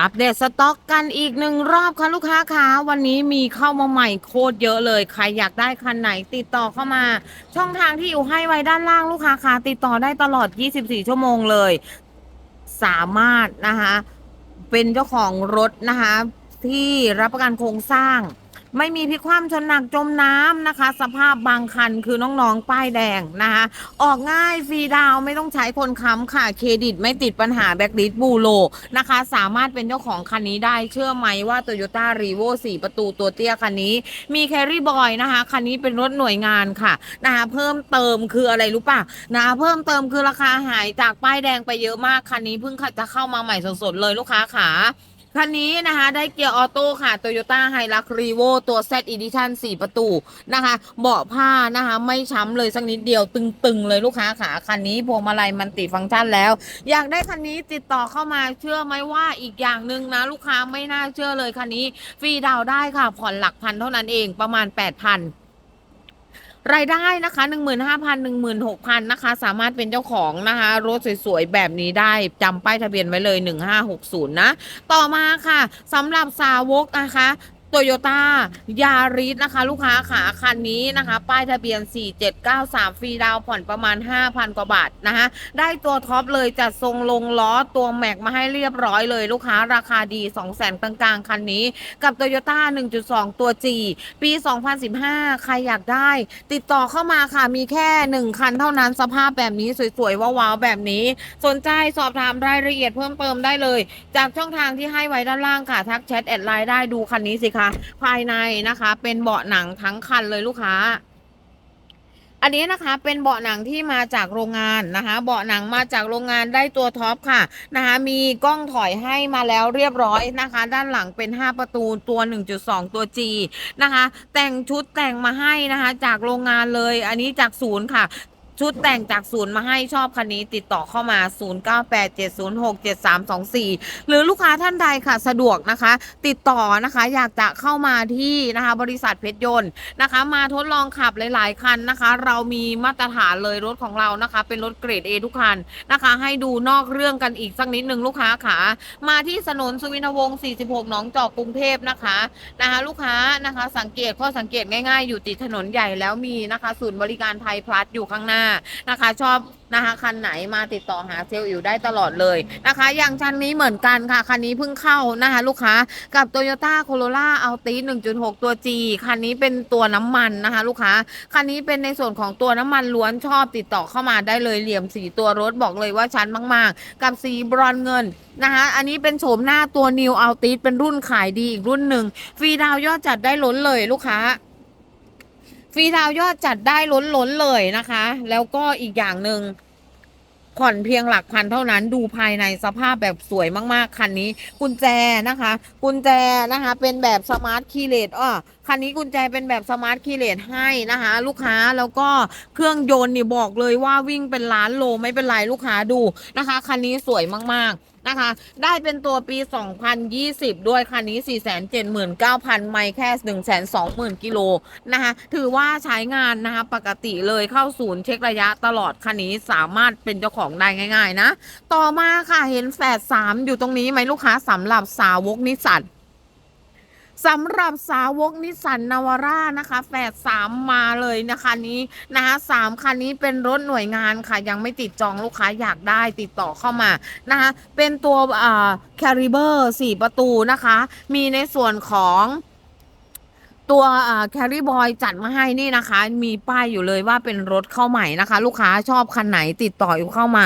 อัปเดตสต็อกกันอีกหนึ่งรอบค่ะลูกค้าคะวันนี้มีเข้ามาใหม่โคตรเยอะเลย ใครอยากได้คันไหนติดต่อเข้ามา ช่องทางที่อยู่ให้ไว้ด้านล่างลูกค้าคะติดต่อได้ตลอด 24 ชั่วโมงเลย สามารถนะคะเป็นเจ้าของรถนะคะที่รับประกันโครงสร้าง ไม่มีพลิกคว่ำชนหนักจมน้ำนะคะ สภาพบางคันคือน้องๆ ป้ายแดงนะคะ ออกง่ายฟรีดาวไม่ต้องใช้คนค้ำค่ะ เครดิตไม่ติดปัญหาแบ็กลิสบูโลนะคะ สามารถเป็นเจ้าของคันนี้ได้เชื่อไหมว่า Toyota r e v o 4ประตูตัวเตี้ยคันนี้ มีแครี่บอยนะคะ คันนี้เป็นรถหน่วยงานค่ะนะคะเพิ่มเติมคืออะไรรู้ป่ะนะคะเพิ่มเติมคือราคาหายจากป้ายแดงไปเยอะมากคันนี้เพิ่งจะเข้ามาใหม่สดๆเลยลูกค้าขา คันนี้นะคะ ได้เกียร์ออโต้ค่ะ Toyota h i l u x r e v o ตัว Z Edition 4 ประตูนะคะ เบาะผ้านะคะ ไม่ช้ำเลยสักนิดเดียวตึงๆ เลยลูกค้าขาคันนี้พวงมาลัยมันติฟังก์ชันแล้ว อยากได้คันนี้ติดต่อเข้ามาเชื่อไหมว่าอีกอย่างหนึ่งนะ ลูกค้าไม่น่าเชื่อเลยคันนี้ฟรีดาวได้ค่ะผ่อนหลักพันเท่านั้นเองประมาณ 8,000 รายได้นะคะ 15,000 16,000นะคะ สามารถเป็นเจ้าของนะคะ รถสวยๆ แบบนี้ได้จำป้ายทะเบียนไว้เลย 1560 นะ ต่อมาค่ะสำหรับสาวกนะคะ โตโยต้ายาริสนะคะ ลูกค้าขาคันนี้นะคะ ป้ายทะเบียน 4793 ฟรีดาวผ่อนประมาณ 5,000 กว่าบาทนะคะได้ตัวท็อปเลยจัดทรงลงล้อตัวแม็กมาให้เรียบร้อยเลย ลูกค้าราคาดี 200,000กลางๆ คันนี้ กับ Toyota 1.2 ตัว G ปี 2015 ใครอยากได้ ติดต่อเข้ามาค่ะมีแค่ 1 คันเท่านั้นสภาพแบบนี้สวยๆว้าวๆแบบนี้ สนใจสอบถามรายละเอียดเพิ่มเติมได้เลย จากช่องทางที่ให้ไว้ด้านล่างค่ะทักแชทแอดไลน์ได้ดูคันนี้สิคะ ภายในนะคะ เป็นเบาะหนังทั้งคันเลยลูกค้า อันนี้นะคะเป็นเบาะหนังที่มาจากโรงงานนะคะ เบาะหนังมาจากโรงงานได้ตัวท็อปค่ะนะคะ มีกล้องถอยให้มาแล้วเรียบร้อยนะคะ ด้านหลังเป็น 5 ประตูตัว 1.2 ตัว G นะคะ แต่งชุดแต่งมาให้นะคะ จากโรงงานเลย อันนี้จากศูนย์ค่ะ ชุดแต่งจากศูนย์มาให้ชอบคันนี้ติดต่อเข้ามา 0987067324 หรือลูกค้าท่านใดค่ะ สะดวกนะคะ ติดต่อนะคะอยากจะเข้ามาที่นะคะ บริษัทเพชรยนต์นะคะ มาทดลองขับหลาย ๆ คันนะคะ เรามีมาตรฐานเลยรถของเรานะคะ เป็นรถเกรด A ทุกคันนะคะ ให้ดูนอกเรื่องกันอีกสักนิดหนึ่งลูกค้าขามาที่ถนนสุวินทวงศ์ 46 หนองจอกกรุงเทพนะคะนะคะ ลูกค้านะคะ สังเกตข้อสังเกตง่าย ๆ อยู่ติดถนนใหญ่แล้วมีนะคะ ศูนย์บริการไทยพลัสอยู่ข้างหน้านะคะ ชอบนะคะคันไหนมาติดต่อหาเซลล์อยู่ได้ตลอดเลยนะคะ อย่างคันนี้เหมือนกันค่ะ คันนี้เพิ่งเข้านะคะ ลูกค้ากับ Toyota Corolla Altis 1.6 ตัว G คันนี้เป็นตัวน้ำมันนะคะ ลูกค้า คันนี้เป็นในส่วนของตัวน้ำมันล้วนชอบติดต่อเข้ามาได้เลยเหลี่ยมสีตัวรถบอกเลยว่าชั้นมาก ๆ กับสีบรอนเงินนะคะ อันนี้เป็นโฉมหน้าตัว New Altis เป็นรุ่นขายดีอีกรุ่นหนึ่งฟรีดาวยอดจัดได้ล้นเลยลูกค้า รีดาวยอดจัดได้ล้นล้นเลยนะคะ แล้วก็อีกอย่างหนึ่งผ่อนเพียงหลักพันเท่านั้นดูภายในสภาพแบบสวยมากๆ คันนี้ กุญแจนะคะ กุญแจนะคะ เป็นแบบสมาร์ทคีย์เลสอ้อ คันนี้กุญแจเป็นแบบสมาร์ทคีย์เลสให้นะคะ ลูกค้าแล้วก็เครื่องยนต์นี่บอกเลยว่าวิ่งเป็นล้านโลไม่เป็นไรลูกค้าดูนะคะ คันนี้สวยมากๆนะคะ ได้เป็นตัวปี 2020 ด้วย คันนี้ 479,000 ไมล์แค่ 120,000 กิโลนะคะ ถือว่าใช้งานนะคะ ปกติเลยเข้าศูนย์เช็คระยะตลอด คันนี้สามารถเป็นเจ้าของได้ง่าย ๆ นะ ต่อมาค่ะ เห็นแฝดสามอยู่ตรงนี้ไหมลูกค้าสำหรับสาวกนิสสัน สำหรับสาวกนิสสันนาวาร่านะคะแฝดสามมาเลยนะคะนี้นะคะสามคันนี้เป็นรถหน่วยงานค่ะยังไม่ติดจองลูกค้าอยากได้ติดต่อเข้ามานะคะเป็นตัวอ่าแคริเบอร์สี่ประตูนะคะ มีในส่วนของ ตัวแคริบอยจัดมาให้นี่นะคะ มีป้ายอยู่เลยว่าเป็นรถเข้าใหม่นะคะ ลูกค้าชอบคันไหนติดต่ออยู่เข้ามา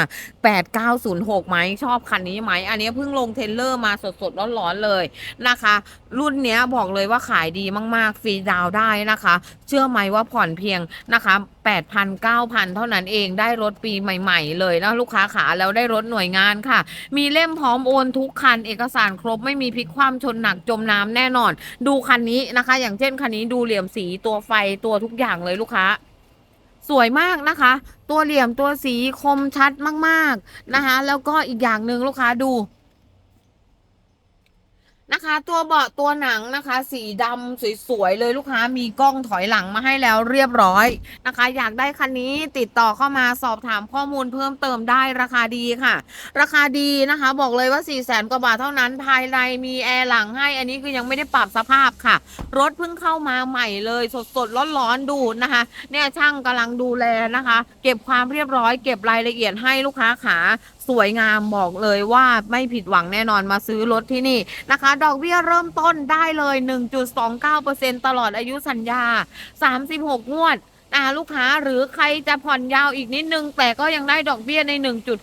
8906ไหมชอบคันนี้ไหม อันนี้เพิ่งลงเทรลเลอร์มาสดๆร้อนๆเลยนะคะ รุ่นเนี้ยบอกเลยว่าขายดีมากๆ ฟรีดาวได้นะคะ เชื่อไหมว่าผ่อนเพียงนะคะ8,000 9,000 เท่านั้นเองได้รถปีใหม่ๆ เลยนะลูกค้าขาแล้วได้รถหน่วยงานค่ะ มีเล่มพร้อมโอนทุกคันเอกสารครบไม่มีพลิกคว่ำชนหนักจมน้ำแน่นอน ดูคันนี้นะคะ อย่างเช่นคันนี้ดูเหลี่ยมสีตัวไฟตัวทุกอย่างเลยลูกค้า สวยมากนะคะ ตัวเหลี่ยมตัวสีคมชัดมาก ๆนะคะ แล้วก็อีกอย่างหนึ่งลูกค้าดู นะคะ ตัวเบาะตัวหนังนะคะ สีดำสวยๆเลยลูกค้ามีกล้องถอยหลังมาให้แล้วเรียบร้อยนะคะ อยากได้คันนี้ติดต่อเข้ามาสอบถามข้อมูลเพิ่มเติมได้ราคาดีค่ะ ราคาดีนะคะ บอกเลยว่า4 0 0แสนกว่าบาทเท่านั้นภายในมีแอร์หลังให้ อันนี้คือยังไม่ได้ปรับสภาพค่ะ รถเพิ่งเข้ามาใหม่เลยสดๆร้อนๆดูนะคะ เนี่ยช่างกำลังดูแลนะคะ เก็บความเรียบร้อย เก็บรายละเอียดให้ลูกค้าขาสวยงามบอกเลยว่าไม่ผิดหวังแน่นอนมาซื้อรถที่นี่นะคะดอกเบี้ยเริ่มต้นได้เลย 1.29%ตลอดอายุสัญญา 36 งวด นะคะลูกค้าหรือใครจะผ่อนยาวอีกนิดนึง แต่ก็ยังได้ดอกเบี้ยใน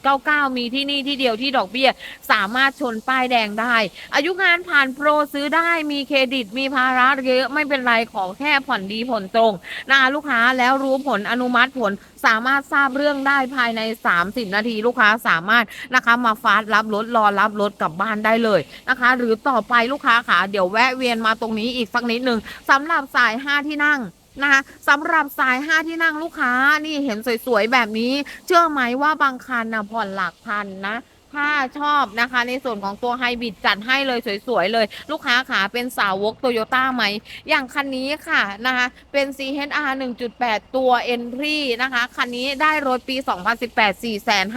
1.99 มีที่นี่ที่เดียวที่ดอกเบี้ย สามารถชนป้ายแดงได้ อายุงานผ่านโปรซื้อได้มีเครดิตมีภาระเยอะไม่เป็นไรขอแค่ผ่อนดีผ่อนตรงนะลูกค้าแล้วรู้ผลอนุมัติผลสามารถทราบเรื่องได้ภายใน 30 นาทีลูกค้าสามารถนะคะมาฟาสรับรถรอรับรถกลับบ้านได้เลยนะคะ หรือต่อไปลูกค้าขาเดี๋ยวแวะเวียนมาตรงนี้อีกสักนิดหนึ่งสำหรับสาย 5 ที่นั่ง นะคะสำหรับสาย 5 ที่นั่งลูกค้านี่เห็นสวยๆ แบบนี้ เชื่อไหมว่าบางคันนะผ่อนหลักพันนะถ้าชอบนะคะในส่วนของตัวไฮบริดจัดให้เลยสวยๆเลย ลูกค้าขาเป็นสาวกโตโยต้าไหม อย่างคันนี้ค่ะนะคะเป็น CHR 1.8 ตัว Entry นะคะ คันนี้ได้รถปี 2018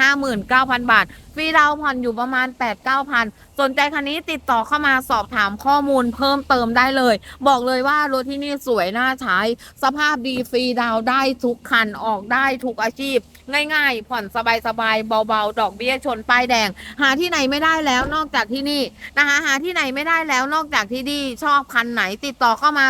459,000 บาท ฟรีดาวผ่อนอยู่ประมาณ 8-9,000 สนใจคันนี้ติดต่อเข้ามาสอบถามข้อมูลเพิ่มเติมได้เลย บอกเลยว่ารถที่นี่สวยน่าใช้ สภาพดีฟรีดาวได้ทุกคันออกได้ทุกอาชีพ ง่ายๆ ผ่อนสบายๆ เบาๆ ดอกเบี้ยชนป้ายแดง หาที่ไหนไม่ได้แล้วนอกจากที่นี่นะคะหาที่ไหนไม่ได้แล้วนอกจากที่นี่ชอบคันไหนติดต่อเข้ามา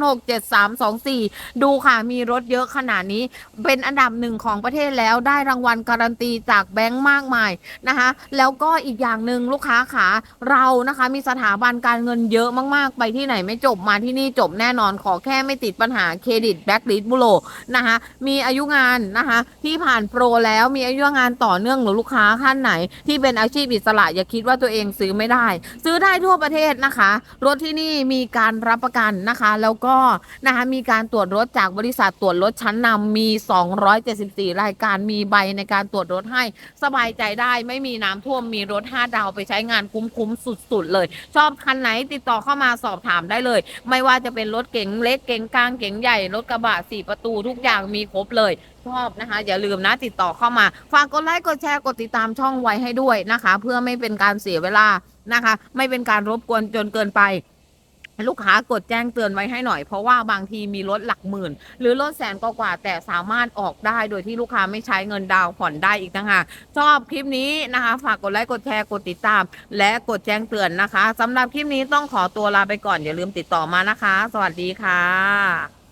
0987067324 ดูค่ะมีรถเยอะขนาดนี้ เป็นอันดับหนึ่งของประเทศแล้วได้รางวัลการันตีจากแบงก์มากมายนะคะแล้วก็อีกอย่างหนึ่งลูกค้าขาเรานะคะมีสถาบันการเงินเยอะมากๆ ไปที่ไหนไม่จบมาที่นี่จบแน่นอนขอแค่ไม่ติดปัญหาเครดิตแบล็คลิสต์บุโรนะคะมีอายุงานนะคะที่ผ่านโปรแล้วมีอายุงานต่อเนื่องหรือลูกค้าท่านไหน ที่เป็นอาชีพอิสระอย่าคิดว่าตัวเองซื้อไม่ได้ ซื้อได้ทั่วประเทศนะคะ รถที่นี่มีการรับประกันนะคะ แล้วก็นะคะมีการตรวจรถจากบริษัทตรวจรถชั้นนำมี 274 รายการมีใบในการตรวจรถให้สบายใจได้ไม่มีน้ำท่วมมีรถ 5 ดาวไปใช้งานคุ้มๆสุด ๆ เลย ชอบคันไหนติดต่อเข้ามาสอบถามได้เลย ไม่ว่าจะเป็นรถเก๋งเล็กเก๋งกลางเก๋งใหญ่รถกระบะสี่ประตูทุกอย่างมีครบเลยชอบนะคะ อย่าลืมนะติดต่อเข้ามาฝากกดไลค์กดแชร์กดติดตามช่องไว้ให้ด้วยนะคะ เพื่อไม่เป็นการเสียเวลานะคะ ไม่เป็นการรบกวนจนเกินไป ลูกค้ากดแจ้งเตือนไว้ให้หน่อย เพราะว่าบางทีมีรถหลักหมื่น หรือรถแสนกว่าแต่สามารถออกได้โดยที่ลูกค้าไม่ใช้เงินดาวผ่อนได้อีกต่างหากชอบคลิปนี้นะคะ ฝากกดไลค์กดแชร์กดติดตาม และกดแจ้งเตือนนะคะสำหรับคลิปนี้ต้องขอตัวลาไปก่อนอย่าลืมติดต่อมานะคะ สวัสดีค่ะ